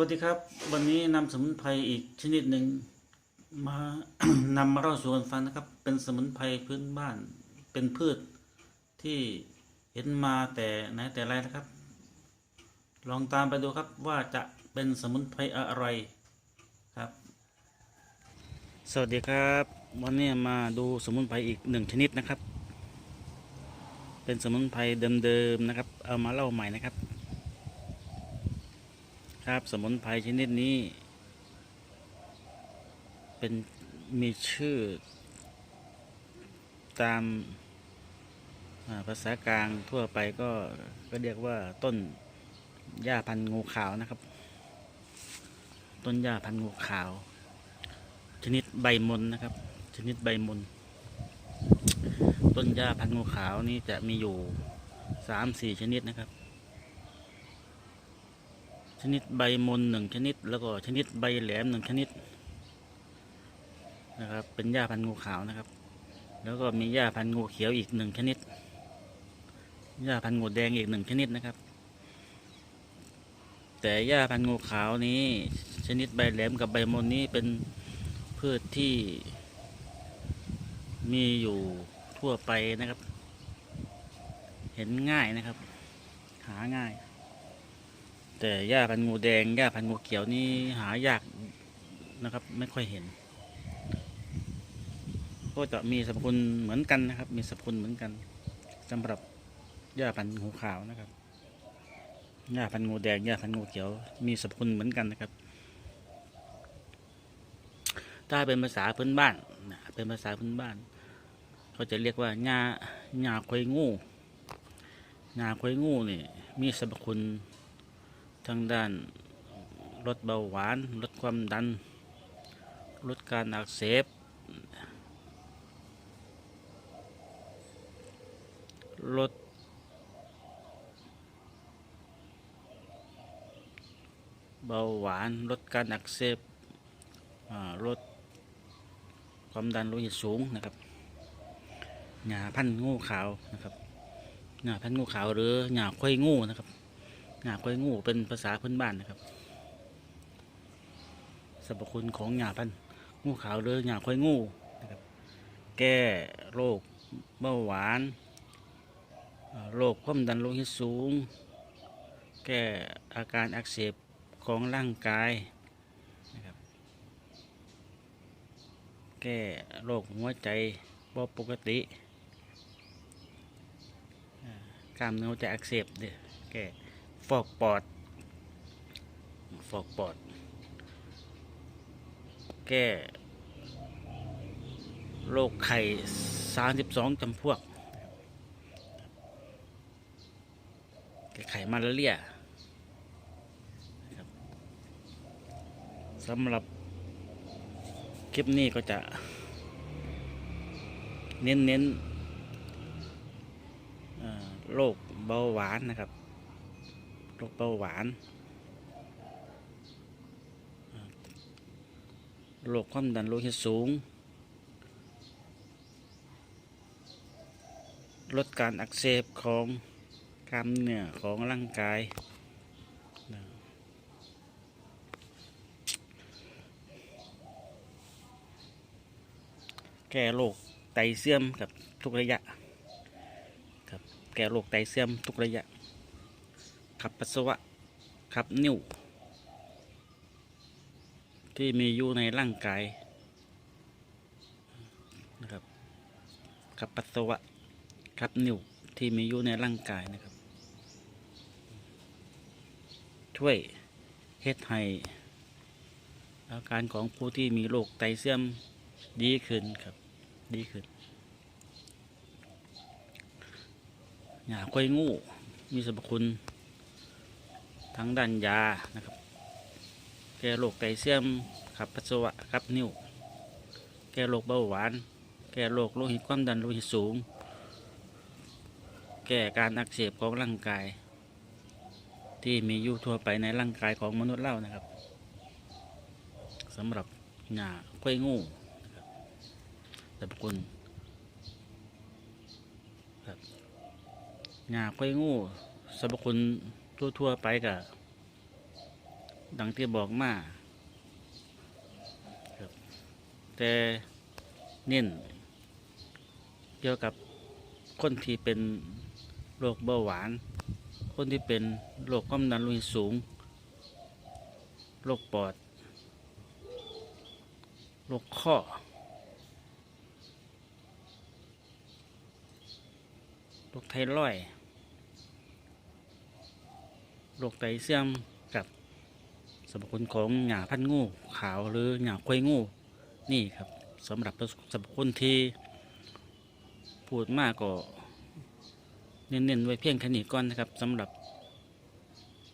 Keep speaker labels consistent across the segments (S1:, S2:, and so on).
S1: วัสดีครับ วันนี้นำสมุนไพรอีกชนิดหนึ่งมานำมาเล่าสู่กันฟังนะครับ เป็นสมุนไพรพื้นบ้าน เป็นพืชที่เห็นมาแต่ไหนแต่ไรนะครับ ลองตามไปดูครับว่าจะเป็นสมุนไพรอะไรครับ สวัสดีครับ วันนี้มาดูสมุนไพรอีกหนึ่งชนิดนะครับ เป็นสมุนไพรเดิมๆนะครับ เอามาเล่าใหม่นะครับ ครับ สมุนไพรชนิดนี้ เป็นมีชื่อ ตามาภาษากลางทั่วไปก็ก็เรียกว่าต้นหญ้าพันงูขาวนะครับ ต้นหญ้าพันงูขาว ชนิดใบมนนะครับ ชนิดใบมน ต้นหญ้าพันงูขาวนี้จะมีอยู่สามสี่ชนิดนะครับ นิดใบมนหนึ่งชนิด แล้วก็ชนิดใบแหลมหนึ่งชนิดนะครับ เป็นหญ้าพันธุ์งูขาวนะครับ แล้วก็มีหญ้าพันธุ์งูเขียวอีกหนึ่งชนิดหญ้าพันธุ์งูแดงอีกหนึ่งชนิดนะครับ แต่หญ้าพันธุ์งูขาวนี้ ชนิดใบแหลมกับใบมนนี้เป็นพืชที่ มีอยู่ทั่วไปนะครับ เห็นง่ายนะครับ หาง่าย แต่หญ้าพันธุ์งูแดงหญ้าพันธุ์งูเขียวนี่หายากนะครับ ไม่ค่อยเห็น ก็จะมีสรรพคุณเหมือนกันนะครับ มีสรรพคุณเหมือนกันสำหรับหญ้าพันธุ์งูขาวนะครับหญ้าพันธุ์งูแดงหญ้าพันธุ์งูเขียว มีสรรพคุณเหมือนกันนะครับ ถ้าเป็นภาษาพื้นบ้านนะเป็นภาษาพื้นบ้านเขาจะเรียกว่าหญ้าหญ้าควยงูหญ้าควยงูนี่มีสรรพคุณ ทางด้านลดเบาหวานลดความดัน ลดการอักเสบ ลดเบาหวาน ลดการอักเสบลดความดันโลหิตสูงนะครับหญ้าพันธุ์งูขาวนะครับหญ้าพันธุ์งูขาวหรือหญ้าควายงูนะครับ หญ้าควายงูเป็นภาษาพื้นบ้านนะครับสรรพคุณของหญ้าพันงูขาวหรือหญ้าควายงูนะครับแก้โรคเบาหวานโรคความดันโลหิตสูง แก้อาการอักเสบของร่างกายนะครับแก้โรคหัวใจบ่ปกติกล้ามเนื้อหัวใจอักเสบเนี่ยแก้ ฟอกปอด ฟอกปอด แก้โรคไข้สามสิบสองจำพวก แก้ไขมาลาเรียสำหรับคลิปนี้ก็จะ เน้นเน้นๆโรคเบาหวานนะครับ โรคเบาหวานโรคความดันโลหิตสูง ลดการอักเสบของกล้ามเนื้อของร่างกาย แก้โรคไตเสื่อมกับทุกระยะครับแก้โรคไตเสื่อมทุกระยะ ขับปัสสาวะขับนิ่ว ที่มีอยู่ในร่างกายนะครับขับปัสสาวะขับนิ่วที่มีอยู่ในร่างกายนะครับ ช่วยเฮ็ดให้อาการของผู้ที่มีโรคไตเสื่อมดีขึ้นครับ ดีขึ้นหยาควายงูมีสรรพคุณ ทั้งด้านยานะครับแก้โรคไตเสื่อมขับปัสสาวะขับนิ่วแก้โรคเบาหวาน แก้โรคโลหิตความดันโลหิตสูง แก้การอักเสบของร่างกาย ที่มีอยู่ทั่วไปในร่างกายของมนุษย์เรานะครับสำหรับหญ้าควายงูนะครับสรรพคุณครับหญ้าควายงูสรรพคุณ ทั่วๆไปกับดังที่บอกมาครับ แต่เน้นเกี่ยวกับคนที่เป็นโรคเบาหวาน คนที่เป็นโรคความดันโลหิตสูง โรคปอด โรคข้อ โรคไทรอยด์ โรคไตเสื่อมกับสรรพคุณของหญ้าพันธุ์งูขาวหรือหญ้าควายงูนี่ครับสำหรับสรรพคุณที่พูดมากก็เน้นๆไว้เพียงแค่นี้ก่อนนะครับสำหรับ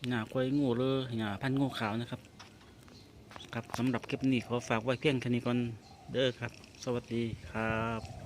S1: หญ้าควายงูหรือหญ้าพันธุ์งูขาวนะครับ ครับสำหรับคลิปนี้ขอฝากไว้เพียงแค่นี้ก่อนเด้อครับ สวัสดีครับ